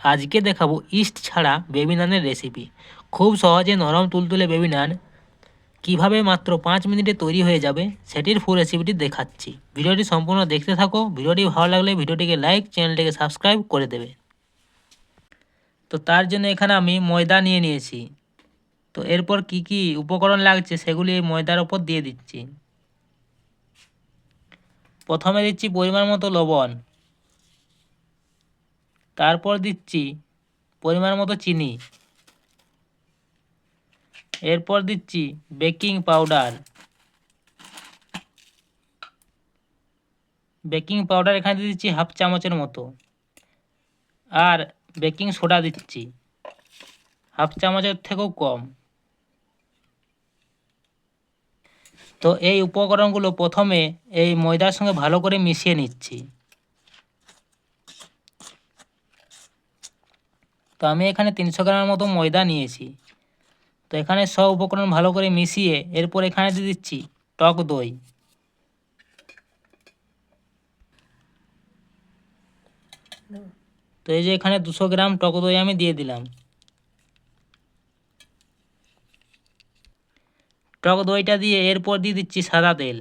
আজকে দেখাবো ইস্ট ছাড়া বেবি নানের রেসিপি খুব সহজে নরম তুলতুলে বেবি নান কীভাবে মাত্র পাঁচ মিনিটে তৈরি হয়ে যাবে সেটির ফুল রেসিপিটি দেখাচ্ছি। ভিডিওটি সম্পূর্ণ দেখতে থাকো। ভিডিওটি ভালো লাগলে ভিডিওটিকে লাইক চ্যানেলটিকে সাবস্ক্রাইব করে দেবে। তো তার জন্য এখানে আমি ময়দা নিয়ে নিয়েছি। তো এরপর কি কি উপকরণ লাগছে সেগুলি এই ময়দার ওপর দিয়ে দিচ্ছি। প্রথমে দিচ্ছি পরিমাণ মতো লবণ। তারপর দিচ্ছি পরিমাণ মতো চিনি। এরপর দিচ্ছি বেকিং পাউডার। বেকিং পাউডার এখানে দিয়ে দিচ্ছি হাফ চামচের মতো। আর বেকিং সোডা দিচ্ছি। হাফ চামচের থেকেও কম। তো এই উপকরণগুলো প্রথমে এই ময়দার সঙ্গে ভালো করে মিশিয়ে নিচ্ছি। তো আমি এখানে তিনশো গ্রামের মতো ময়দা নিয়েছি। তো এখানে সব উপকরণ ভালো করে মিশিয়ে এরপর এখানে দিয়ে দিচ্ছি টক দই। তো এই যে এখানে দুশো গ্রাম টক দই আমি দিয়ে দিলাম। টক দইটা দিয়ে এরপর দিয়ে দিচ্ছি সাদা তেল।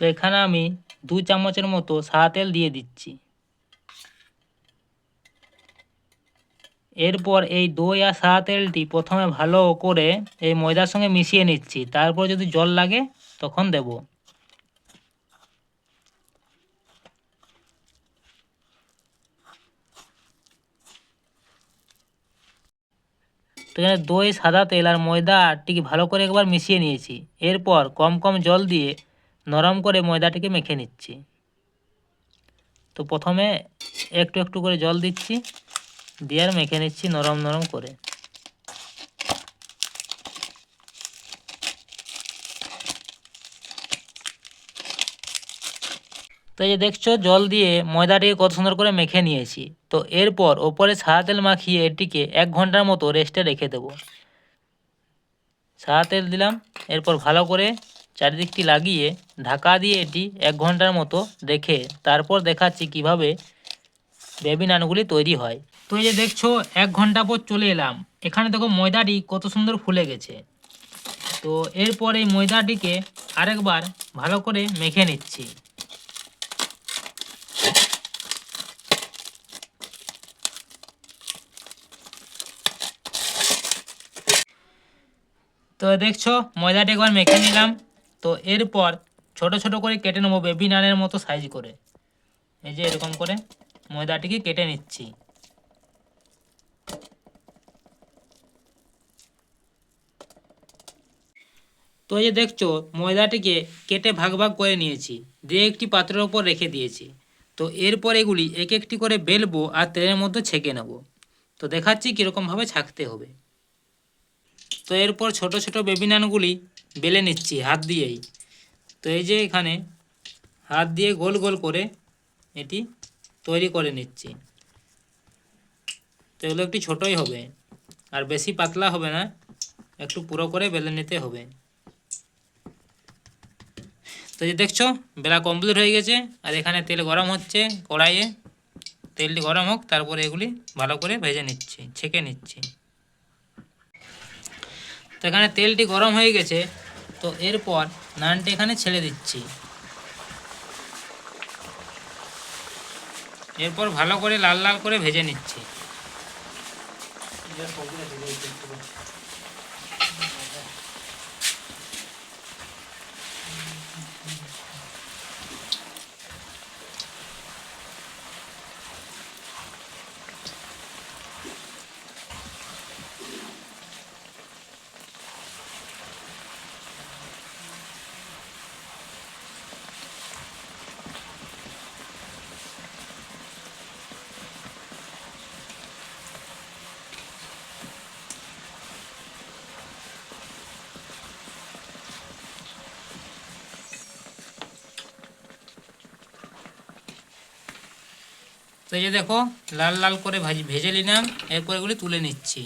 তো এখানে আমি দু চামচের মতো সাদা তেল দিয়ে দিচ্ছি। এরপর এই দই আর সাদা তেলটি প্রথমে ভালো করে এই ময়দার সঙ্গে মিশিয়ে নিচ্ছি। তারপর যদি জল লাগে তখন দেব। এখানে দই, সাদা তেল আর ময়দাটিকে ভালো করে একবার মিশিয়ে নিয়েছি। এরপর কম কম জল দিয়ে নরম করে ময়দাটিকে মেখে নিচ্ছি। তো প্রথমে একটু একটু করে জল দিচ্ছি, দিয়ে আর মেখে নিচ্ছি নরম নরম করে। তো এই যে দেখছ, জল দিয়ে ময়দাটিকে কত সুন্দর করে মেখে নিয়েছি। তো এরপর ওপরে সাদা তেল মাখিয়ে এটিকে এক ঘণ্টার মতো রেস্টে রেখে দেব। সাদা তেল দিলাম, এরপর ভালো করে চারিদিকটি লাগিয়ে ঢাকা দিয়ে এটি এক ঘণ্টার মতো রেখে তারপর দেখাচ্ছি কীভাবে বেবি নানগুলি তৈরি হয়। তো এই যে দেখছ, এক ঘণ্টা পর চলে এলাম। এখানে দেখো ময়দাটি কত সুন্দর ফুলে গেছে। তো এরপর এই ময়দাটিকে আরেকবার ভালো করে মেখে নিচ্ছি। তো দেখছ, ময়দাটি একবার মেখে নিলাম। তো এরপর ছোট ছোট করে কেটে নেব বেবি নানের মতো সাইজ করে। এই যে এরকম করে ময়দাটিকে কেটে নিচ্ছি। তো এই যে দেখছ, ময়দাটিকে কেটে ভাগ ভাগ করে নিয়েছি, দিয়ে একটি পাত্রের ওপর রেখে দিয়েছি। তো এরপর এগুলি এক একটি করে বেলবো আর তেলের মধ্যে ছেঁকে নেব। তো দেখাচ্ছি কীরকমভাবে ছাঁকতে হবে। তো এরপর ছোট ছোট বেবি নানগুলি বেলে নিচ্ছি, হাত দিয়েই। তো এই যে এখানে হাত দিয়ে গোল গোল করে এটি তৈরি করে নিচ্ছি। তো এগুলো একটু ছোটোই হবে, আর বেশি পাতলা হবে না, একটু পুরো করে বেলে নিতে হবে। তো যে দেখছ, বেলা কমপ্লিট হয়ে গেছে, আর এখানে তেল গরম হচ্ছে কড়াইয়ে। তেলটি গরম হোক, তারপরে এগুলি ভালো করে ভেজে নিচ্ছি, ছেঁকে নিচ্ছি। তো এখানে তেলটি গরম হয়ে গেছে, তো এরপর নানটি এখানে ছেড়ে দিচ্ছি। এরপর ভালো করে লাল লাল করে ভেজে নিচ্ছি। তো এই যে দেখো লাল লাল করে ভাজি ভেজে নিলাম এরপর এগুলি তুলে নিচ্ছি।